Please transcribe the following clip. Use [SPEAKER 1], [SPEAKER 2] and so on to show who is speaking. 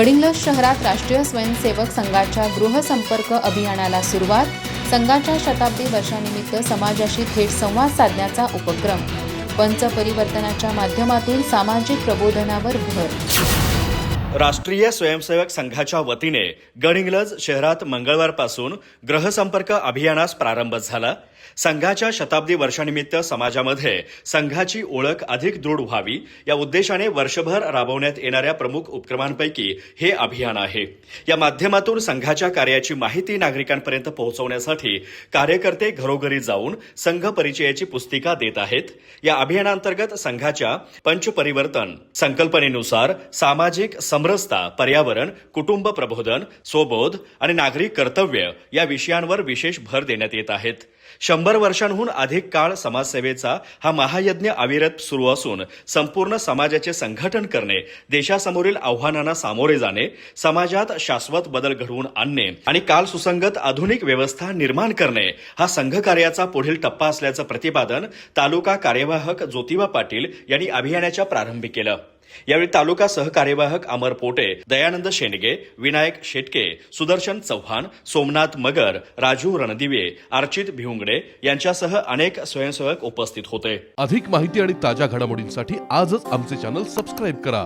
[SPEAKER 1] गडिंग्लज शहरात राष्ट्रीय स्वयंसेवक संघाच्या गृहसंपर्क अभियानाला सुरुवात संघाच्या शताब्दी वर्षानिमित्त समाजाशी थेट संवाद साधण्याचा उपक्रम पंचपरिवर्तनाच्या माध्यमातून सामाजिक प्रबोधनावर भर
[SPEAKER 2] राष्ट्रीय स्वयंसेवक संघाच्या वतीने गडिंग्लज शहरात मंगळवारपासून ग्रहसंपर्क अभियानास प्रारंभ झाला. संघाच्या शताब्दी वर्षानिमित्त समाजामध्ये संघाची ओळख अधिक दृढ व्हावी या उद्देशाने वर्षभर राबवण्यात येणाऱ्या प्रमुख उपक्रमांपैकी हे अभियान आहे. या माध्यमातून संघाच्या कार्याची माहिती नागरिकांपर्यंत पोहोचवण्यासाठी कार्यकर्ते घरोघरी जाऊन संघ परिचयाची पुस्तिका देत आहेत. या अभियानांतर्गत संघाच्या पंचपरिवर्तन संकल्पनेनुसार सामाजिक समरसता पर्यावरण कुटुंब प्रबोधन स्वबोध आणि नागरी कर्तव्य या विषयांवर विशेष भर देण्यात येत आहेत. शंभर वर्षांहून अधिक काळ समाजसेवेचा हा महायज्ञ अविरत सुरू असून संपूर्ण समाजाचे संघटन करणे देशासमोरील आव्हानांना सामोरे जाणे समाजात शाश्वत बदल घडवून आणणे आणि काल सुसंगत आधुनिक व्यवस्था निर्माण करणे हा संघकार्याचा पुढील टप्पा असल्याचं प्रतिपादन तालुका कार्यवाहक ज्योतिबा पाटील यांनी अभियानाच्या प्रारंभी केलं. यावेळी तालुका सहकार्यवाहक अमर पोटे दयानंद शेंडगे विनायक शेटके सुदर्शन चव्हाण सोमनाथ मगर राजू रणदिवे अर्चित भिवंगडे यांच्यासह अनेक स्वयंसेवक उपस्थित होते.
[SPEAKER 3] अधिक माहिती आणि ताज्या घडामोडींसाठी आजच आमचे चॅनल सबस्क्राईब करा.